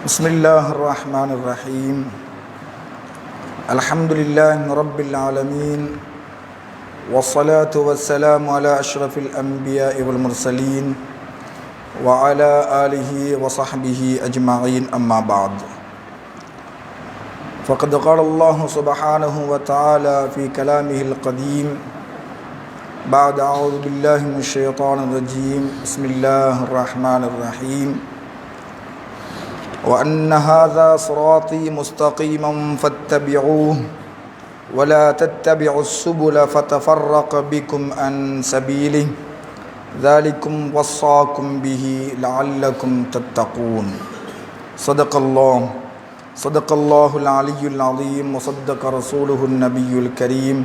بسم الله الرحمن الرحيم. الحمد لله رب العالمين والصلاة والسلام على أشرف الأنبياء والمرسلين وعلى آله وصحبه أجمعين أما بعد. فقد قال الله سبحانه وتعالى في كلامه القديم بعد أعوذ بالله من الشيطان الرجيم. بسم الله الرحمن الرحيم. وأن هذا صراطي مستقيما فاتبعوه ولا تتبعوا السبل فتفرق بكم عن سبيله. ذلكم وصاكم به لعلكم تتقون. صدق الله. صدق الله العلي العظيم وصدق رسوله النبي الكريم.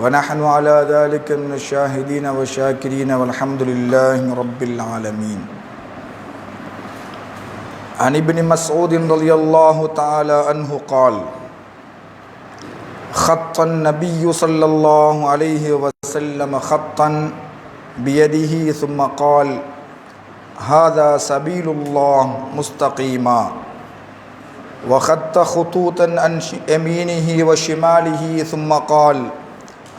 ونحن على ذلك من الشاهدين والشاكرين والحمد لله رب العالمين. عن ابن مسعود رضي الله تعالى عنه قال خط النبي صلى الله عليه وسلم خطا بيده ثم قال هذا سبيل الله مستقيما. وخط خطوطا عن يمينه وشماله ثم قال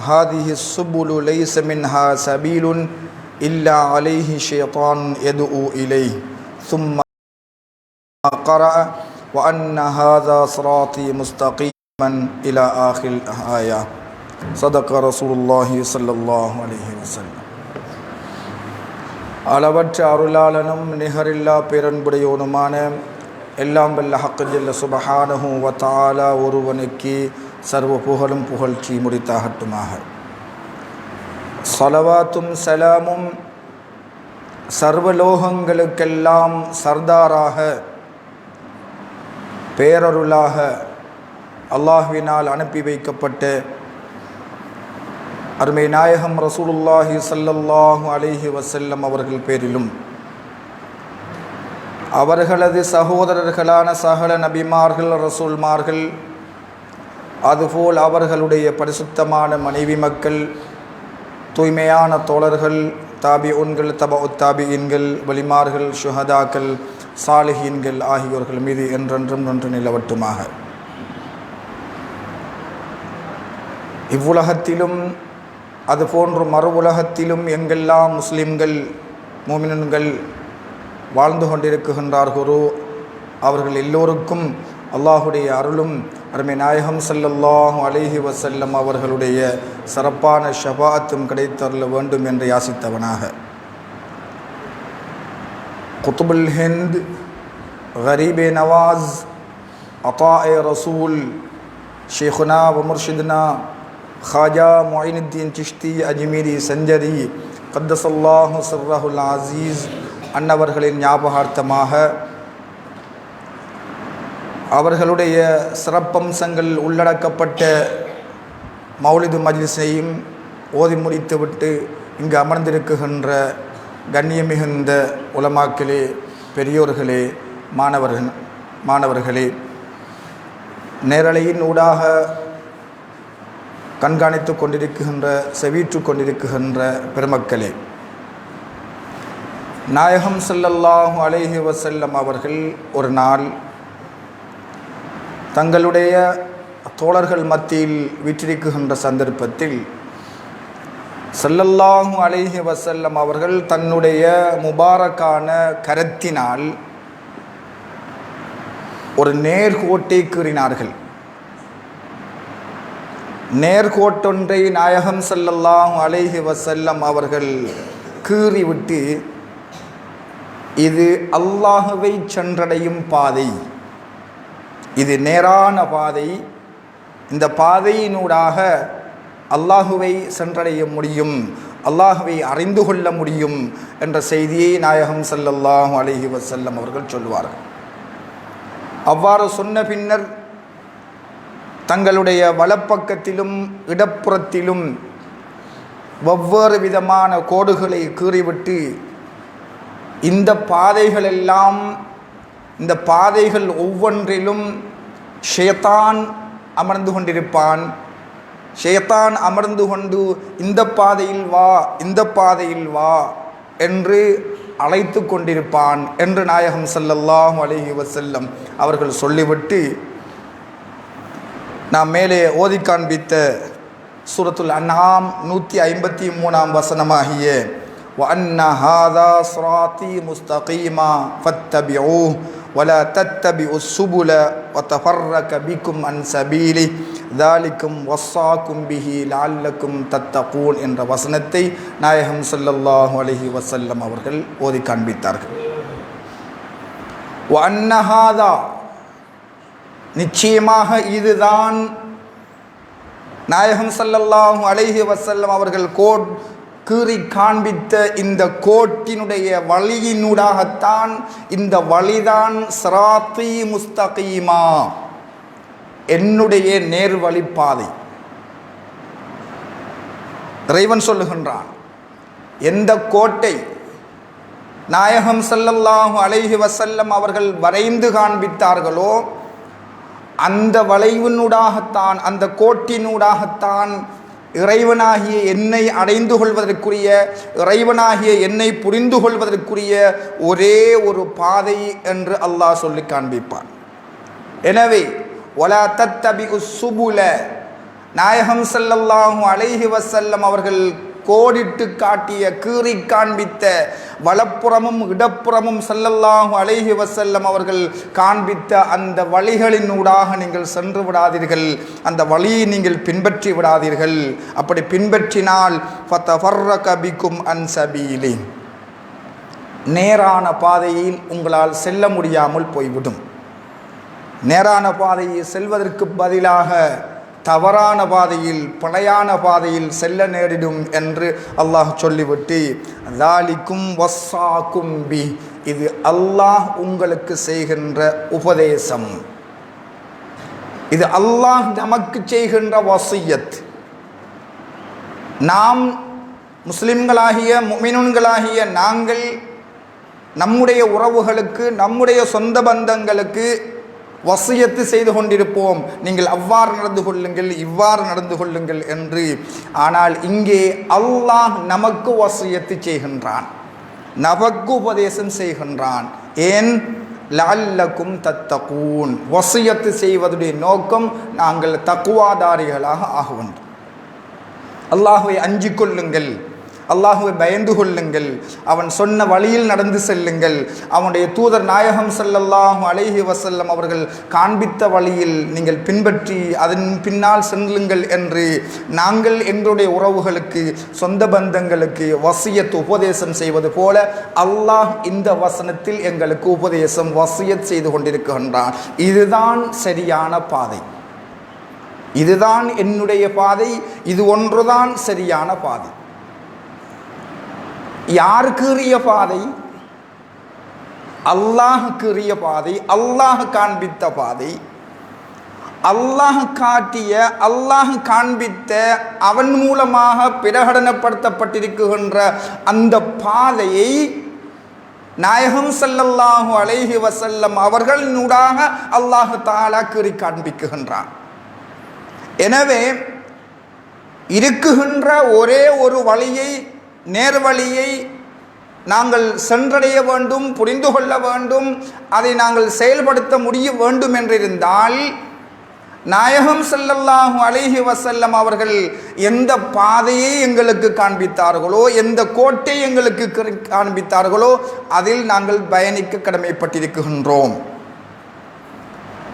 هذه السبل ليس منها سبيل إلا عليه شيطان يدعو إليه. ثم قرأ وأن هذا صراطي مستقيما إلى آخر الآية صدق رسول الله صلى الله عليه وسلم அளவற்ற அருளாளனும் நிகரில்லா பேரன்புடையவனுமான எல்லாம் வல்ல ஹக்கு ஜல்ல சுபஹானஹு வ தாலா ஒருவனுக்கு சர்வ புகழும் புகழ்ச்சி முடித்தாகட்டுமாக சலவாத்தும் சலாமும் சர்வலோகங்களுக்கெல்லாம் சர்தாராக பேரருளாக அல்லாஹ்வினால் அனுப்பி வைக்கப்பட்டு அருமை நாயகம் ரசூலுல்லாஹி சல்லல்லாஹு அலிஹி வசல்லம் அவர்கள் பேரிலும் அவர்களது சகோதரர்களான சகல நபிமார்கள் ரசூல்மார்கள் அதுபோல் அவர்களுடைய பரிசுத்தமான மனைவி மக்கள் தூய்மையான தோழர்கள் தாபி உன்கள் தப வலிமார்கள் சுஹதாக்கள் சாலிஹீன்கள் ஆகியோர்கள் மீது என்றென்றும் நன்று நிலவட்டுமாக. இவ்வுலகத்திலும் அதுபோன்று மறு உலகத்திலும் எங்கெல்லாம் முஸ்லிம்கள் மூமினன்கள் வாழ்ந்து கொண்டிருக்கின்றார்களோ அவர்கள் எல்லோருக்கும் அல்லாஹுடைய அருளும் அருமை நாயகம் சல்லல்லாஹ் அலிஹி வசல்லம் அவர்களுடைய சிறப்பான ஷபாத்தும் கிடைத்தருள வேண்டும் என்று யாசித்தவனாக குத்துபுல் ஹிந்த் கரீபே நவாஸ் அத்தா ஏ ரசூல் ஷேகுனா வமுர்ஷித்னா خواجہ معین الدین சிஷ்தி அஜ்மீரி சஞ்சரி கத்தசல்லாஹு சர்ரஹுல் ஆசீஸ் அன்னவர்களின் ஞாபகார்த்தமாக அவர்களுடைய சிறப்பம்சங்கள் உள்ளடக்கப்பட்ட மௌலிது மஜ்லிஸையும் ஓதி முடித்துவிட்டு இங்கு அமர்ந்திருக்குகின்ற கண்ணியமிகுந்த உலமாக்களே பெரியோர்களே மாணவர்கள் மாணவர்களே நேரலையின் ஊடாக கண்காணித்து கொண்டிருக்கின்ற செவிற்று கொண்டிருக்கின்ற பெருமக்களே நாயகம் சல்லல்லாஹு அலேஹி வசல்லம் அவர்கள் ஒரு நாள் தங்களுடைய தோழர்கள் மத்தியில் விற்றிருக்குகின்ற சந்தர்ப்பத்தில் சல்லல்லாஹு அலேஹி வசல்லம் அவர்கள் தன்னுடைய முபாரக்கான கரத்தினால் ஒரு நேர்கோட்டை கூறினார்கள். நேர்கோட்டொன்றை நாயகம் சல்லல்லாஹு அலைஹி வசல்லம் அவர்கள் கீறிவிட்டு இது அல்லாஹுவை சென்றடையும் பாதை. இது நேரான பாதை. இந்த பாதையினூடாக அல்லாஹுவை சென்றடைய முடியும் அல்லாஹுவை அறிந்து கொள்ள முடியும் என்ற செய்தியை நாயகம் சல்லல்லாஹு அலஹி வசல்லம் அவர்கள் சொல்வார்கள். அவ்வாறு சொன்ன பின்னர் தங்களுடைய வலப்பக்கத்திலும் இடப்புறத்திலும் வெவ்வேறு விதமான கோடுகளை கீறிவிட்டு இந்த பாதைகளெல்லாம் இந்த பாதைகள் ஒவ்வொன்றிலும் ஷேத்தான் அமர்ந்து கொண்டிருப்பான் ஷேத்தான் அமர்ந்து கொண்டு இந்த பாதையில் வா இந்த பாதையில் வா என்று அழைத்து கொண்டிருப்பான் என்று நாயகம் ஸல்லல்லாஹு அலைஹி வஸல்லம் அவர்கள் சொல்லிவிட்டு நாம் மேலே ஓதி காண்பித்த சூரத்துல் அன்ஆம் நூற்றி ஐம்பத்தி மூணாம் வசனமாகிய وَأَنَّ هَذَا صِرَاطِي مُسْتَقِيمًا فَاتَّبِعُوهُ وَلَا تَتَّبِعُوا السُّبُلَ وَتَفَرَّقَ بِكُمْ عَنْ سَبِيلِهِ ذَلِكُمْ وَصَّاكُمْ بِهِ لَعَلَّكُمْ تَتَّقُونَ என்ற வசனத்தை நாயகம் ஸல்லல்லாஹு அலைஹி வஸல்லம் அவர்கள் ஓதி காண்பித்தார்கள் وَأَنَّ هَذَا நிச்சயமாக இதுதான் நாயகம் ஸல்லல்லாஹு அலைஹி வஸல்லம் அவர்கள் கோட் கீறி காண்பித்த இந்த கோட்டினுடைய வழியினூடாகத்தான் இந்த வழிதான் சிராத்தி முஸ்தகீமா. என்னுடைய நேர்வழிப்பாதை இறைவன் சொல்லுகின்றான் எந்த கோட்டை நாயகம் ஸல்லல்லாஹு அலைஹி வசல்லம் அவர்கள் வரைந்து காண்பித்தார்களோ அந்த வளைவினூடாகத்தான் அந்த கோட்டினூடாகத்தான் இறைவனாகிய என்னை அடைந்து கொள்வதற்குரிய இறைவனாகிய என்னை புரிந்து கொள்வதற்குரிய ஒரே ஒரு பாதை என்று அல்லாஹ் சொல்லி காண்பிப்பான். எனவே ஒலா தத்தபி சுபுல. நாயகம் ஸல்லல்லாஹு அலைஹி வசல்லம் அவர்கள் கோடிட்டு காட்டிய கீறி காண்பித்த வலப்புறமும் இடப்புறமும் ஸல்லல்லாஹு அழகி வசல்லம் அவர்கள் காண்பித்த அந்த வழிகளின் ஊடாக நீங்கள் சென்று விடாதீர்கள். அந்த வழியை நீங்கள் பின்பற்றி விடாதீர்கள். அப்படி பின்பற்றினால் ஃபத்தஃபர்ரக கபிக்கும் அன் நேரான பாதையில் உங்களால் செல்ல முடியாமல் போய்விடும். நேரான பாதையை செல்வதற்கு பதிலாக தவறான பாதையில் பழையான பாதையில் செல்ல நேரிடும் என்று அல்லாஹ் சொல்லிவிட்டு தாலிக்கும் வஸ்ஸாக்கும் பி இது அல்லாஹ் உங்களுக்கு செய்கின்ற உபதேசம். இது அல்லாஹ் நமக்கு செய்கின்ற வசியத். நாம் முஸ்லிம்களாகிய முமினுன்களாகிய நாங்கள் நம்முடைய உறவுகளுக்கு நம்முடைய சொந்த பந்தங்களுக்கு வசியத்து செய்து கொண்டிருப்போம். நீங்கள் அவ்வாறு நடந்து கொள்ளுங்கள் இவ்வாறு நடந்து கொள்ளுங்கள் என்று. ஆனால் இங்கே அல்லாஹ் நமக்கு வசியத்து செய்கின்றான். நமக்கு உபதேசம் செய்கின்றான். ஏன்? லல்லக்கும் தத்தகூன். வசியத்து செய்வதுடைய நோக்கம் நாங்கள் தக்குவாதாரிகளாக ஆக வேண்டும் அல்லாஹுவை அஞ்சிக் கொள்ளுங்கள். அல்லாஹுவை பயந்து கொள்ளுங்கள். அவன் சொன்ன வழியில் நடந்து செல்லுங்கள். அவனுடைய தூதர் நாயகம் செல்லல்லாஹு அலைஹி வசல்லம் அவர்கள் காண்பித்த வழியில் நீங்கள் பின்பற்றி அதன் பின்னால் செல்லுங்கள் என்று நாங்கள் எங்களுடைய உறவுகளுக்கு சொந்த பந்தங்களுக்கு வசியத் உபதேசம் செய்வது போல அல்லாஹ் இந்த வசனத்தில் எங்களுக்கு உபதேசம் வசியத் செய்து கொண்டிருக்கின்றான். இதுதான் சரியான பாதை. இதுதான் என்னுடைய பாதை. இது ஒன்றுதான் சரியான பாதை. யாருக்குரிய பாதை? அல்லாஹுக்குரிய பாதை அல்லாஹ் காண்பித்த பாதை. அல்லாஹ் காட்டிய அல்லாஹ் காண்பித்த அவன் மூலமாக பிரகடனப்படுத்தப்பட்டிருக்கின்ற அந்த பாதையை நாயகம் ஸல்லல்லாஹு அலைஹி வசல்லம் அவர்களினூடாக அல்லாஹ் தாலா கீறி காண்பிக்குகின்றான். எனவே இருக்குகின்ற ஒரே ஒரு வழியை நேர்வழியை நாங்கள் சென்றடைய வேண்டும் புரிந்து கொள்ள வேண்டும் அதை நாங்கள் செயல்படுத்த முடிய வேண்டும் என்றிருந்தால் நாயகம் ஸல்லல்லாஹு அலைஹி வசல்லம் அவர்கள் எந்த பாதையை எங்களுக்கு காண்பித்தார்களோ எந்த கோட்டை எங்களுக்கு காண்பித்தார்களோ அதில் நாங்கள் பயணிக்க கடமைப்பட்டிருக்கின்றோம்.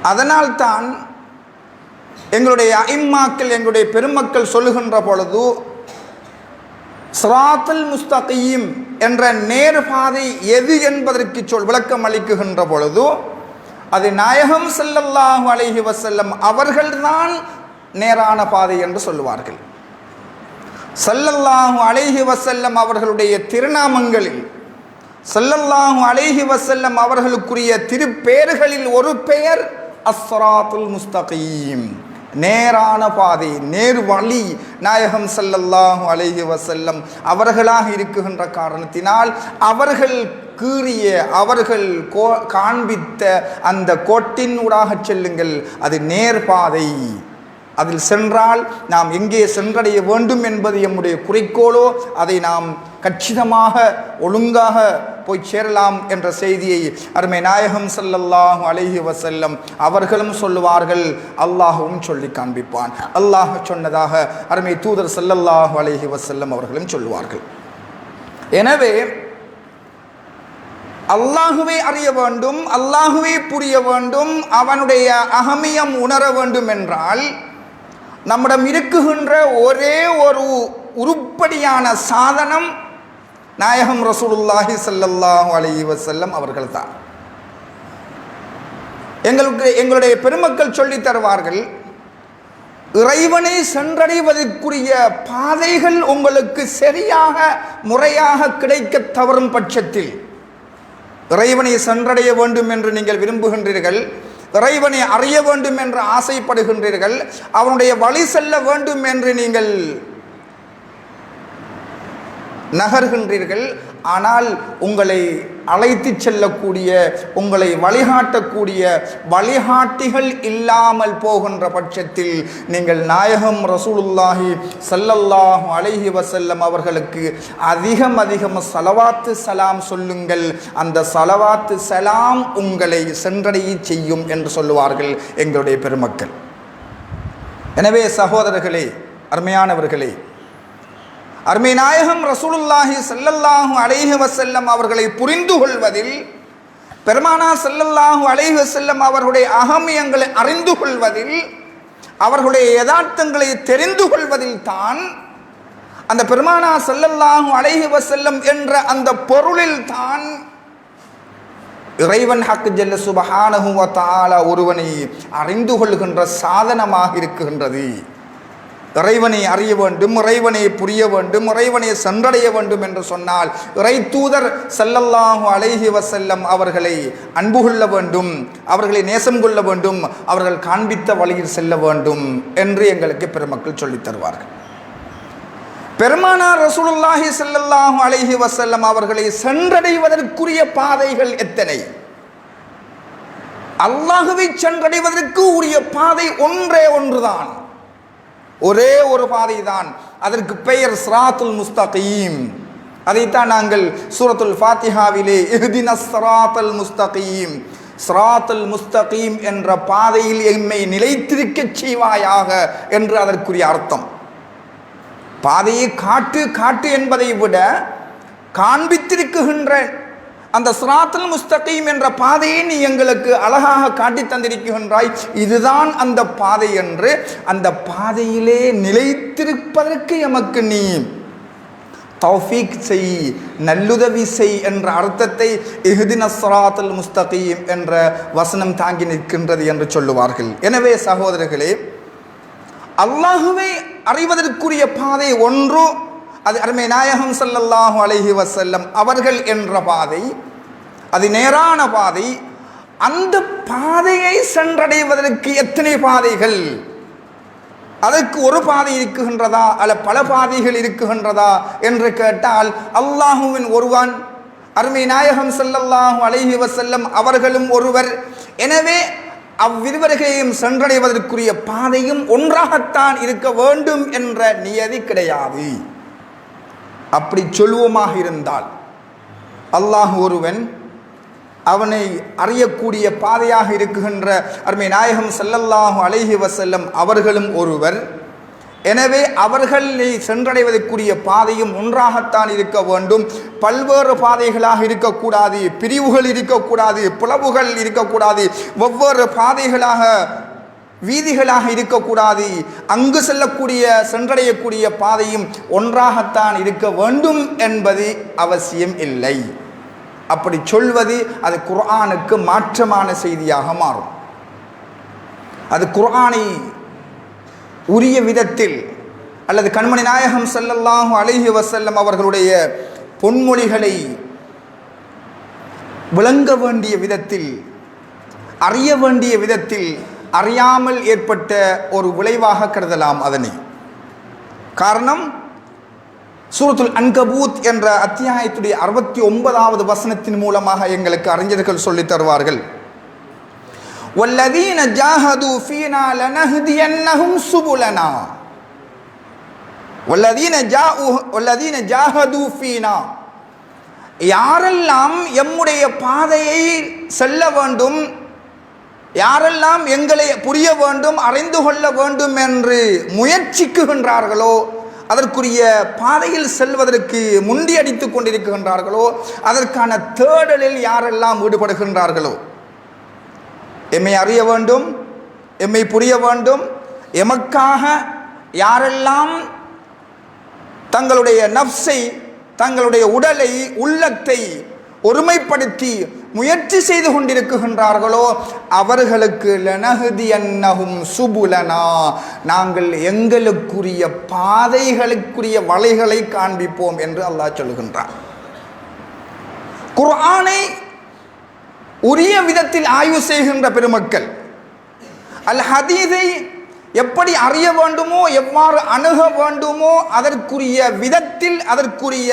அதனால்தான் எங்களுடைய ஐம்மாக்கள் எங்களுடைய பெருமக்கள் சொல்லுகின்ற பொழுது ஸ்ராத்தல் முஸ்தகீம் என்ற நேர்பாதை எது என்பதற்கு சொல் விளக்கம் அளிக்குகின்ற பொழுது அது நாயகம் செல்லல்லாஹு அலைஹி வசல்லம் அவர்கள்தான் நேரான பாதை என்று சொல்லுவார்கள். செல்லல்லாஹு அலைஹி வசல்லம் அவர்களுடைய திருநாமங்களில் செல்லல்லாஹு அலைஹி வசல்லம் அவர்களுக்குரிய திருப்பெயர்களில் ஒரு பெயர் அஸ்ராத்துல் முஸ்தகீம். நேரான பாதை நேர் வழி நாயகம் ஸல்லல்லாஹு அலைஹி வசல்லம் அவர்களாக இருக்குகின்ற காரணத்தினால் அவர்கள் கீறிய அவர்கள் கோ காண்பித்த அந்த கோட்டின் ஊடாக செல்லுங்கள். அது நேர்பாதை அதில் சென்றால் நாம் எங்கே சென்றடைய வேண்டும் என்பது எம்முடைய குறிக்கோளோ அதை நாம் கச்சிதமாக ஒழுங்காக போய் சேரலாம் என்ற செய்தியை அருமை நாயகம் ஸல்லல்லாஹு அலைஹி வசல்லம் அவர்களும் சொல்லுவார்கள். அல்லாஹுவும் சொல்லி காண்பிப்பான். அல்லாஹ் சொன்னதாக அருமை தூதர் ஸல்லல்லாஹு அழகி வசல்லம் அவர்களும் சொல்லுவார்கள். எனவே அல்லாஹுவை அறிய வேண்டும் அல்லாஹுவை புரிய வேண்டும் அவனுடைய அகமியம் உணர வேண்டும் என்றால் நம்மிடம் இருக்குகின்ற ஒரே ஒரு உருப்படியான சாதனம் நாயகம் ரசூலுல்லாஹி ஸல்லல்லாஹு அலி வசல்லம் அவர்கள் தான் எங்களுக்கு எங்களுடைய பெருமக்கள் சொல்லி தருவார்கள் இறைவனை சென்றடைவதற்குரிய பாதைகள் உங்களுக்கு சரியாக முறையாக கிடைக்க தவறும் பட்சத்தில் இறைவனை சென்றடைய வேண்டும் என்று நீங்கள் விரும்புகின்றீர்கள். இறைவனை அறிய வேண்டும் என்று ஆசைப்படுகின்றீர்கள். அவனுடைய வழி செல்ல வேண்டும் என்று நீங்கள் நகர்கின்றீர்கள். ஆனால் உங்களை அழைத்து செல்லக்கூடிய உங்களை வழிகாட்டக்கூடிய வழிகாட்டிகள் இல்லாமல் போகின்ற பட்சத்தில் நீங்கள் நாயகம் ரசூலுல்லாஹி சல்லல்லாஹு அலைஹி வசல்லம் அவர்களுக்கு அதிகம் அதிகம் சலவாத்து சலாம் சொல்லுங்கள். அந்த சலவாத்து சலாம் உங்களை சென்றடைய செய்யும் என்று சொல்லுவார்கள் எங்களுடைய பெருமக்கள். எனவே சகோதரர்களே அருமையானவர்களே அருமை நாயகம் ரசூலுல்லாஹி செல்லல்லாஹு அலைஹி வசல்லம் அவர்களை புரிந்து கொள்வதில் பெருமானா செல்லல்லாஹு அலைஹி செல்லம் அவர்களுடைய அகமியங்களை அறிந்து கொள்வதில் அவர்களுடைய யதார்த்தங்களை தெரிந்து கொள்வதில் தான் அந்த பெருமானா செல்லல்லாஹு அலைஹி வசல்லம் என்ற அந்த பொருளில் தான் இறைவன் ஹக்கு ஜல்ல சுபஹானஹு வ ஒருவனை அறிந்து கொள்கின்ற சாதனமாக இருக்குகின்றது. இறைவனை அறிய வேண்டும் இறைவனை புரிய வேண்டும் இறைவனை சென்றடைய வேண்டும் என்று சொன்னால் இறை தூதர் சல்லல்லாஹு அலைஹி வசல்லம் அவர்களை அன்பு கொள்ள வேண்டும் அவர்களை நேசம் கொள்ள வேண்டும் அவர்கள் காண்பித்த வழியில் செல்ல வேண்டும் என்று எங்களுக்கு பெருமக்கள் சொல்லித் தருவார்கள். பெருமானார் ரசூலுல்லாஹி ஸல்லல்லாஹு அலைஹி வசல்லம் அவர்களை சென்றடைவதற்குரிய பாதைகள் எத்தனை? அல்லாஹுவை சென்றடைவதற்கு உரிய பாதை ஒன்றே ஒன்றுதான். ஒரே ஒரு பாதை தான் அதற்கு பெயர் ஸ்ராத்துல் முஸ்தகீம். அதைத்தான் நாங்கள் சூரத்துல் ஃபாத்திஹாவிலே இஹ்தின ஸ்ராத்தல் முஸ்தகீம். ஸ்ராத்துல் முஸ்தகீம் என்ற பாதையில் எம்மை நிலைத்திருக்கச் செய்வாயாக என்று அதற்குரிய அர்த்தம். பாதையை காட்டு காட்டு என்பதை விட காண்பித்திருக்குகின்ற அந்த சிராத்தல் முஸ்தகீம் என்ற பாதையை நீ எங்களுக்கு அழகாக காட்டி தந்திருக்கின்றாய். இதுதான் அந்த பாதை என்று அந்த பாதையிலே நிலைத்திருப்பதற்கு எமக்கு நீ தௌஃபீக் செய் நல்லுதவி செய் என்ற அர்த்தத்தை இஹ்தின ஸ்ராத்துல் முஸ்தகீம் என்ற வசனம் தாங்கி நிற்கின்றது என்று சொல்லுவார்கள். எனவே சகோதரர்களே அல்லாஹுவை அறிவதற்குரிய பாதை ஒன்று அது அருமை நாயகம் சல்லல்லாஹு அலஹி வசல்லம் அவர்கள் என்ற பாதை அது நேரான பாதை அந்த பாதையை சென்றடைவதற்கு எத்தனை பாதைகள்? அதற்கு ஒரு பாதை இருக்குகின்றதா? அல்ல பல பாதைகள் இருக்குகின்றதா? என்று கேட்டால் அல்லாஹுவின் ஒருவன் அருமை நாயகம் ஸல்லல்லாஹு அலைஹி வசல்லம் அவர்களும் ஒருவர். எனவே அவ்விருவர்களையும் சென்றடைவதற்குரிய பாதையும் ஒன்றாகத்தான் இருக்க வேண்டும் என்ற நியதி கிடையாது. அப்படி சொல்வோமாக இருந்தால் அல்லாஹ் ஒருவன் அவனை அறியக்கூடிய பாதையாக இருக்குகின்ற அருமை நாயகம் செல்லல்லாஹு அழகி வசல்லம் அவர்களும் ஒருவர். எனவே அவர்களை சென்றடைவதற்குரிய பாதையும் ஒன்றாகத்தான் இருக்க வேண்டும். பல்வேறு பாதைகளாக இருக்கக்கூடாது பிரிவுகள் இருக்கக்கூடாது பிளவுகள் இருக்கக்கூடாது. ஒவ்வொரு பாதைகளாக வீதிகளாக இருக்கக்கூடாது. அங்கு செல்லக்கூடிய சென்றடையக்கூடிய பாதையும் ஒன்றாகத்தான் இருக்க வேண்டும் என்பது அவசியம் இல்லை. அப்படி சொல்வது அது குர்ஆனுக்கு மாற்றமான செய்தியாக மாறும். அது குர்ஆனை உரிய விதத்தில் அல்லது கண்மணி நாயகம் ஸல்லல்லாஹு அலைஹி வசல்லம் அவர்களுடைய பொன்மொழிகளை விளங்க வேண்டிய விதத்தில் அறிய வேண்டிய விதத்தில் அறியாமல் ஏற்பட்ட ஒரு விளைவாக கருதலாம் அதனை. காரணம் சூரத்துல் அன்கபூத் என்ற அத்தியாயத்துடைய அறுபத்தி ஒன்பதாவது வசனத்தின் மூலமாக எங்களுக்கு அறிஞர்கள் சொல்லித் தருவார்கள். வல்லதீன ஜாஹது ஃபீனா லனஹ்தியன்னஹும் சுபுலனா. வல்லதீன ஜா வல்லதீன ஜாஹது ஃபீனா. யாரெல்லாம் எம்முடைய பாதையை செல்ல வேண்டும் யாரெல்லாம் எங்களை புரிய வேண்டும் அறிந்து கொள்ள வேண்டும் என்று முயற்சிக்குகின்றார்களோ அதற்குரிய பாதையில் செல்வதற்கு முண்டியடித்துக் கொண்டிருக்கின்றார்களோ அதற்கான தேடலில் யாரெல்லாம் ஈடுபடுகின்றார்களோ? எம்மை அறிய வேண்டும் எம்மை புரிய வேண்டும் எமக்காக யாரெல்லாம் தங்களுடைய நப்சை தங்களுடைய உடலை உள்ளத்தை ஒருமைப்படுத்தி முயற்சி செய்து கொண்டிருக்கின்றார்களோ அவர்களுக்கு லனகுதி அன்னகும் சுபுலனா. நாங்கள் எங்களுக்குரிய பாதைகளுக்குரிய வலைகளை காண்பிப்போம் என்று அல்லாஹ் சொல்லுகின்றார் குர்ஆனை உரிய விதத்தில் ஆய்வு செய்கின்ற பெருமக்கள் அல் ஹதீதை எப்படி அறிய வேண்டுமோ எவ்வாறு அணுக வேண்டுமோ அதற்குரிய விதத்தில் அதற்குரிய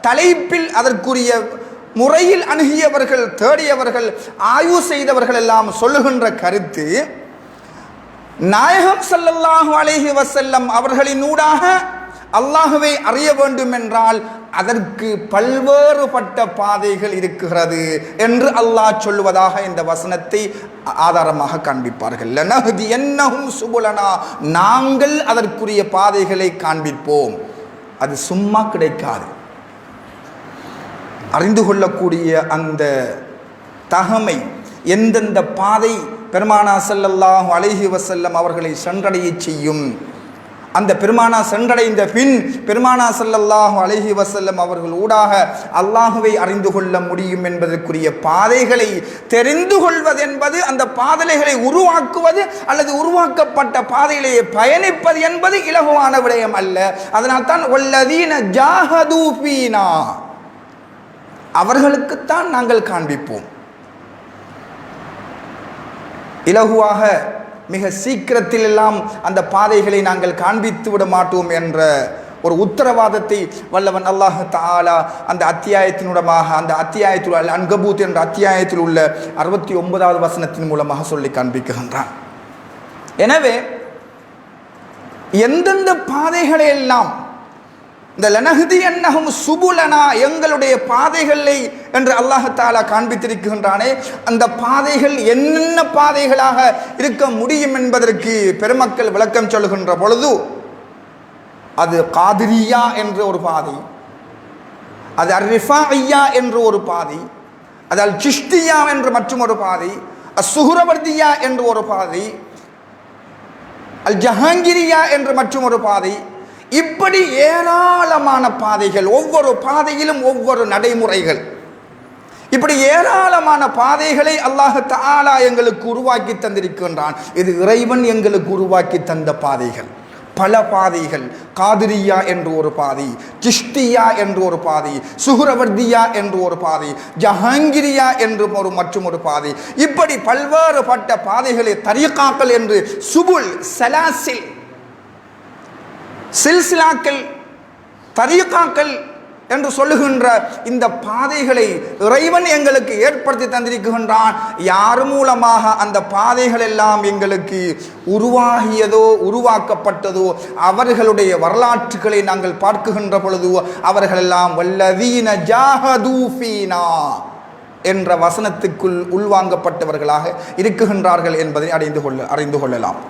தலைப்பில் அதற்குரிய முறையில் அணுகியவர்கள் தேடியவர்கள் ஆய்வு செய்தவர்கள் எல்லாம் சொல்லுகின்ற கருத்து நாயகம் ஸல்லல்லாஹு அலைஹி வஸல்லம் அவர்களினூடாக அல்லாஹுவை அறிய வேண்டும் என்றால் அதற்கு பல்வேறுபட்ட பாதைகள் இருக்கிறது என்று அல்லாஹ் சொல்லுவதாக இந்த வசனத்தை ஆதாரமாக காண்பிப்பார்கள். லனஹ்தி என்னஹும் சுபுலனா. நாங்கள் அதற்குரிய பாதைகளை காண்பிப்போம். அது சும்மா கிடைக்காது. அறிந்து கொள்ளக்கூடிய அந்த தகமை எந்தெந்த பாதை பெருமானா செல்லல்லாஹு அழகி வசல்லம் அவர்களை சென்றடைய செய்யும்? அந்த பெருமானா சென்றடைந்த பின் பெருமானா செல்லல்லாஹு அழகி வசல்லம் அவர்கள் ஊடாக அல்லாஹுவை அறிந்து கொள்ள முடியும் என்பதற்குரிய பாதைகளை தெரிந்து கொள்வது என்பது அந்த பாதலைகளை உருவாக்குவது அல்லது உருவாக்கப்பட்ட பாதையிலேயே பயணிப்பது என்பது இலகுவான விடயம் அல்ல. அதனால் தான் ஒல்லதீன ஜாஹது அவர்களுக்குத்தான் நாங்கள் காண்பிப்போம். இலகுவாக மிக சீக்கிரத்தில் எல்லாம் அந்த பாதைகளை நாங்கள் காண்பித்து விட மாட்டோம் என்ற ஒரு உத்தரவாதத்தை வல்லவன் அல்லாஹ் தாலா அந்த அத்தியாயத்தினுடமாக அந்த அத்தியாயத்தில் அல் அன்கபூத் என்ற அத்தியாயத்தில் உள்ள அறுபத்தி ஒன்பதாவது வசனத்தின் மூலமாக சொல்லி காண்பிக்கின்றான். எனவே எந்தெந்த பாதைகளை எல்லாம் இந்த லனகுதி என்னகும் சுபுலனா எங்களுடைய பாதைகளை என்று அல்லாஹத்தாலா காண்பித்திருக்கின்றானே அந்த பாதைகள் என்னென்ன பாதைகளாக இருக்க முடியும் என்பதற்கு பெருமக்கள் விளக்கம் சொல்லுகின்ற பொழுது அது காதிரியா என்ற ஒரு பாதை அது அர்ரிஃபா ஐயா என்ற ஒரு பாதை அது அல் சிஷ்டியா என்ற மற்றும் ஒரு பாதை அசுகுரவர்தியா என்ற ஒரு பாதை அல் ஜஹாங்கிரியா என்ற மற்றும் ஒரு பாதை இப்படி ஏராளமான பாதைகள் ஒவ்வொரு பாதையிலும் ஒவ்வொரு நடைமுறைகள். இப்படி ஏராளமான பாதைகளை அல்லாஹ் தாலா எங்களுக்கு உருவாக்கி தந்திருக்கின்றான். இது இறைவன் எங்களுக்கு உருவாக்கி தந்த பாதைகள். பல பாதைகள். காதிரியா என்று ஒரு பாதை கிஷ்டியா என்று ஒரு பாதை சுகுரவர்தியா என்று ஒரு பாதை ஜஹாங்கிரியா என்று ஒரு மற்றும் ஒரு பாதை. இப்படி பல்வேறுபட்ட பாதைகளை தரீக்காக்கள் என்று சுபுல் சலாசில் சில்சிலாக்கள் தரீக்காக்கள் என்று சொல்லுகின்ற இந்த பாதைகளை இறைவன் எங்களுக்கு ஏற்படுத்தி தந்திருக்கின்றான். யார் மூலமாக அந்த பாதைகள் எல்லாம் எங்களுக்கு உருவாகியதோ உருவாக்கப்பட்டதோ அவர்களுடைய வரலாற்றுகளை நாங்கள் பார்க்குகின்ற பொழுது அவர்களெல்லாம் வல்லதீன ஜாஹதூஃபீனா என்ற வசனத்துக்குள் உள்வாங்கப்பட்டவர்களாக இருக்குகின்றார்கள் என்பதை அறிந்து கொள்ள அறிந்து கொள்ளலாம்.